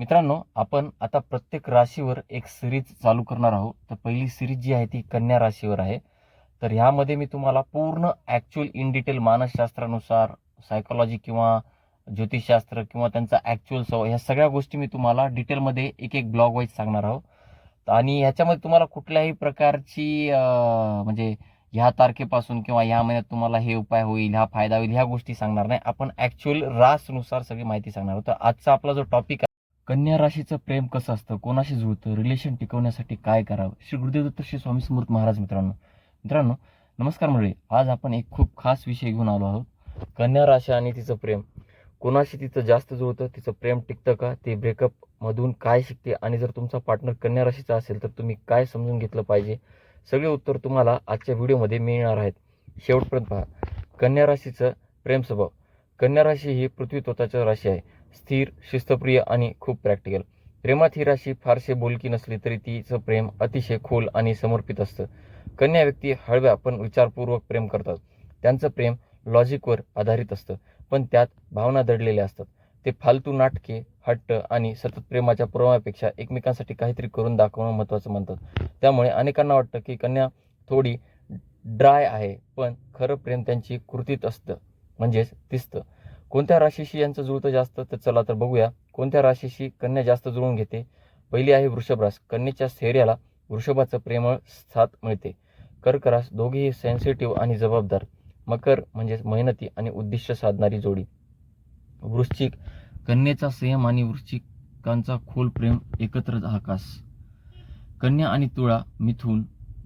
मित्रांनो आपण आता प्रत्येक राशीवर एक सिरीज चालू करणार आहोत. तर पहिली सिरीज जी आहे ती कन्या राशीवर आहे. तर ह्यामध्ये मी तुम्हाला पूर्ण ॲक्च्युअल इन डिटेल मानसशास्त्रानुसार सायकोलॉजी किंवा ज्योतिषशास्त्र किंवा त्यांचा ॲक्च्युअल सव ह्या सगळ्या गोष्टी मी तुम्हाला डिटेलमध्ये एक एक ब्लॉग वाईज सांगणार आहोत. आणि ह्याच्यामध्ये तुम्हाला कुठल्याही प्रकारची म्हणजे ह्या तारखेपासून किंवा ह्या महिन्यात तुम्हाला हे उपाय होईल हा फायदा होईल ह्या गोष्टी सांगणार नाही. आपण ॲक्च्युअल रासनुसार सगळी माहिती सांगणार आहोत. तर आजचा आपला जो टॉपिक आहे कन्या राशीचं प्रेम कसं असतं? कोणाशी जुळतं? रिलेशन टिकवण्यासाठी काय करावं? श्री गुरुदेव दत्त श्री स्वामी समर्थ महाराज मित्रांनो मित्रांनो नमस्कार मंडळी. आज आपण एक खूप खास विषय घेऊन आलो आहोत. कन्या राशी आणि तिचं प्रेम. कोणाशी तिचं जास्त जुळतं? तिचं प्रेम टिकतं का? ते ब्रेकअपमधून काय शिकते? आणि जर तुमचा पार्टनर कन्या राशीचा असेल तर तुम्ही काय समजून घेतलं पाहिजे? सगळे उत्तर तुम्हाला आजच्या व्हिडिओमध्ये मिळणार आहेत. शेवटपर्यंत पहा. कन्या राशीचं प्रेम स्वभाव. कन्या राशी ही पृथ्वी तोताच्या राशी आहे. स्थिर शिस्तप्रिय आणि खूप प्रॅक्टिकल प्रेमात ही राशी फारसे बोलकी नसली तरी तिचं प्रेम अतिशय खोल आणि समर्पित असतं. कन्या व्यक्ती हळव्या पण विचारपूर्वक प्रेम करतात. त्यांचं प्रेम लॉजिकवर आधारित असतं पण त्यात भावना दडलेल्या असतात. ते फालतू नाटके हट्ट आणि सतत प्रेमाच्या पुराव्यापेक्षा एकमेकांसाठी काहीतरी करून दाखवणं महत्त्वाचं म्हणतात. त्यामुळे अनेकांना वाटतं की कन्या थोडी ड्राय आहे पण खरं प्रेम त्यांची कृतीत असतं. म्हणजेच दिसतं कोणत्या राशीशी यांचं जुळतं जास्त तर चला तर बघूया. कोणत्या राशीशी कन्या जास्त जुळून घेते? पहिली आहे वृषभरास कन्येच्या स्थैर्याला वृषभाचं प्रेमळ साथ मिळते. कर्करास दोघेही सेन्सिटिव्ह आणि जबाबदार. मकर म्हणजेच मेहनती आणि उद्दिष्ट साधणारी जोडी. वृश्चिक कन्येचा संयम आणि वृश्चिकांचा खोल प्रेम एकत्र आकास कन्या आणि तुळा मिथून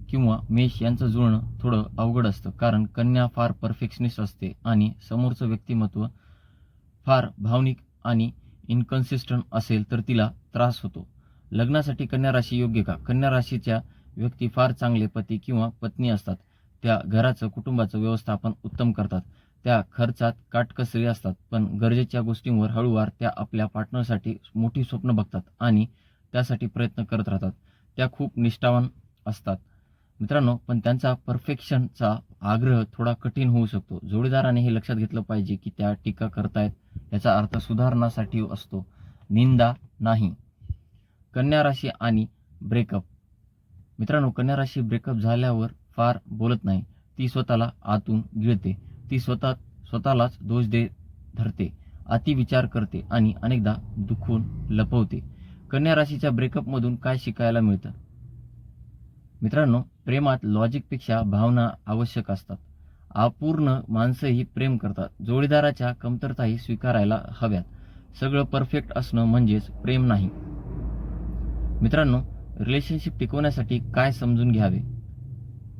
किंवा मेष यांचं जुळणं थोडं अवघड असतं कारण कन्या फार परफेक्शनिस्ट असते आणि समोरचं व्यक्तिमत्व फार भावनिक आणि इनकन्सिस्टंट असेल तर तिला त्रास होतो. लग्नासाठी कन्या राशी योग्य का? कन्या राशीच्या व्यक्ती फार चांगले पती किंवा पत्नी असतात. त्या घराचं कुटुंबाचं व्यवस्थापन उत्तम करतात. त्या खर्चात काटकसरी असतात पण गरजेच्या गोष्टींवर हळूवार त्या आपल्या पार्टनरसाठी मोठी स्वप्न बघतात आणि त्यासाठी प्रयत्न करत राहतात. त्या खूप निष्ठावान असतात. मित्रांनो पण त्यांचा परफेक्शनचा आग्रह थोडा कठीण होऊ शकतो. जोडीदाराने हे लक्षात घेतलं पाहिजे की त्या टीका करतायत याचा अर्थ सुधारणासाठी असतो. निंदा नाही. कन्या राशी आणि ब्रेकअप मित्रांनो कन्या राशी ब्रेकअप झाल्यावर फार बोलत नाही. ती स्वतःला आतून गिळते. ती स्वतः स्वतःलाच दोष दे धरते. अति विचार करते आणि अनेकदा दुखून लपवते. कन्या राशीच्या ब्रेकअपमधून काय शिकायला मिळतं? मित्रांनो प्रेमात लॉजिकपेक्षा भावना आवश्यक असतात. अपूर्ण माणसंही प्रेम करतात. जोडीदाराच्या कमतरताही स्वीकारायला हव्यात. सगळं परफेक्ट असणं म्हणजेच प्रेम नाही. मित्रांनो रिलेशनशिप टिकवण्यासाठी काय समजून घ्यावे?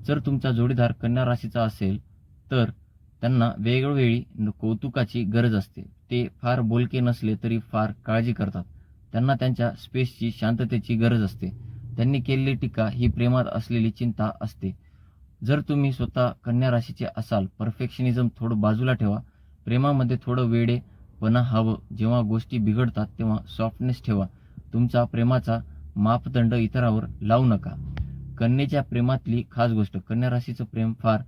जर तुमचा जोडीदार कन्या राशीचा असेल तर त्यांना वेगवेगळी कौतुकाची गरज असते. ते फार बोलके नसले तरी फार काळजी करतात. त्यांना त्यांच्या स्पेसची शांततेची गरज असते. त्यांनी केलेली टीका ही प्रेमात असलेली चिंता असते. जर तुम्ही स्वतः कन्या राशीचे असाल परफेक्शनिझम थोडं बाजूला ठेवा. प्रेमामध्ये थोडं वेडेपणा हवं. जेव्हा गोष्टी बिघडतात तेव्हा सॉफ्टनेस ठेवा. तुमचा प्रेमाचा मापदंड इतरावर लावू नका. कन्येच्या प्रेमातली खास गोष्ट कन्या राशीचं प्रेम फार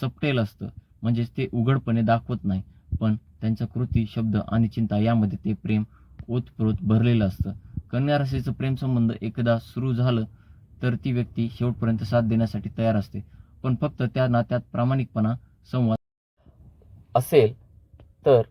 सपटेल असतं. म्हणजेच ते उघडपणे दाखवत नाही. पण त्यांच्या कृती शब्द आणि चिंता यामध्ये ते प्रेम ओतप्रोत भरलेलं असतं. कन्या राशीचं प्रेम संबंध एकदा सुरू झालं तर ती व्यक्ती शेवटपर्यंत साथ देण्यासाठी तयार असते. पण फक्त त्या नात्यात प्रामाणिकपणा संवाद असेल तर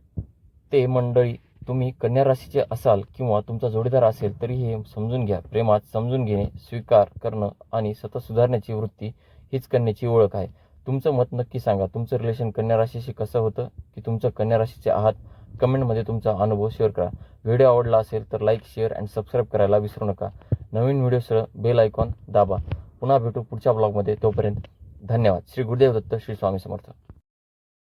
ते मंडळी तुम्ही कन्या राशीचे असाल किंवा तुमचा जोडीदार असेल तरी हे समजून घ्या. प्रेमात समजून घेणे स्वीकार करणं आणि सतत सुधारण्याची वृत्ती हीच कन्याची ओळख आहे. तुमचं मत नक्की सांगा. तुमचं रिलेशन कन्या राशीशी कसं होतं? की तुमचं कन्या राशीचे आहात? कमेंटमध्ये तुमचा अनुभव शेअर करा. व्हिडिओ आवडला असेल तर लाईक शेअर अँड सबस्क्राईब करायला विसरू नका. नवीन व्हिडिओसह बेल आयकॉन दाबा. पुन्हा भेटू पुढच्या ब्लॉगमध्ये. तोपर्यंत धन्यवाद. श्री गुरुदेव दत्त श्री स्वामी समर्थ.